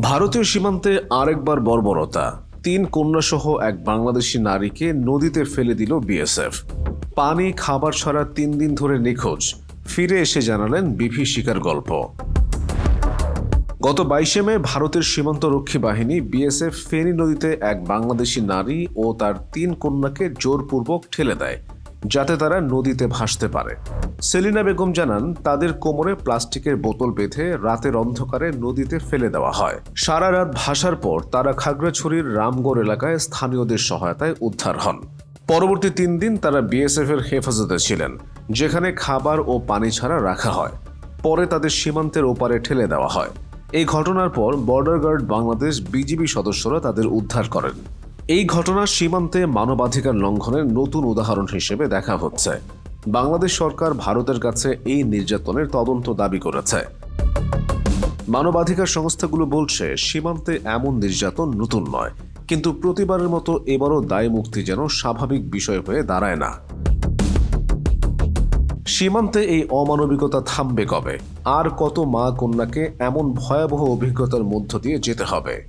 ভারতীয় সীমান্তে আরেকবার বর্বরতা। তিন কন্যাসহ এক বাংলাদেশি নারীকে নদীতে ফেলে দিল বিএসএফ। পানি, খাবার ছাড়া তিন দিন ধরে নিখোঁজ। ফিরে এসে জানালেন বিভীষিকার গল্প। গত বাইশে মে ভারতের সীমান্তরক্ষী বাহিনী বিএসএফ ফেনী নদীতে এক বাংলাদেশি নারী ও তার তিন কন্যাকে জোরপূর্বক ঠেলে দেয়, যাতে তারা নদীতে ভাসতে পারে। সেলিনা বেগম জানান, তাদের কোমরে প্লাস্টিকের বোতল বেঁধে রাতের অন্ধকারে নদীতে ফেলে দেওয়া হয়। সারা রাত ভাসার পর তারা খাগড়াছড়ির রামগড় এলাকায় স্থানীয়দের সহায়তায় উদ্ধার হন। পরবর্তী তিন দিন তারা বিএসএফ এর হেফাজতে ছিলেন, যেখানে খাবার ও পানি ছাড়া রাখা হয়। পরে তাদের সীমান্তের ওপারে ঠেলে দেওয়া হয়। এই ঘটনার পর বর্ডার গার্ড বাংলাদেশ বিজিবি সদস্যরা তাদের উদ্ধার করেন। এই ঘটনা সীমান্তে মানবাধিকার লঙ্ঘনের নতুন উদাহরণ হিসেবে দেখা হচ্ছে। বাংলাদেশ সরকার ভারতের কাছে এই নির্যাতনের তদন্ত দাবি করেছে। মানবাধিকার সংস্থাগুলো বলছে, সীমান্তে এমন নির্যাতন নতুন নয়, কিন্তু প্রতিবারের মতো এবারও দায় মুক্তি যেন স্বাভাবিক বিষয় হয়ে দাঁড়ায় না। সীমান্তে এই অমানবিকতা থামবে কবে? আর কত মা কন্যাকে এমন ভয়াবহ অভিজ্ঞতার মধ্য দিয়ে যেতে হবে?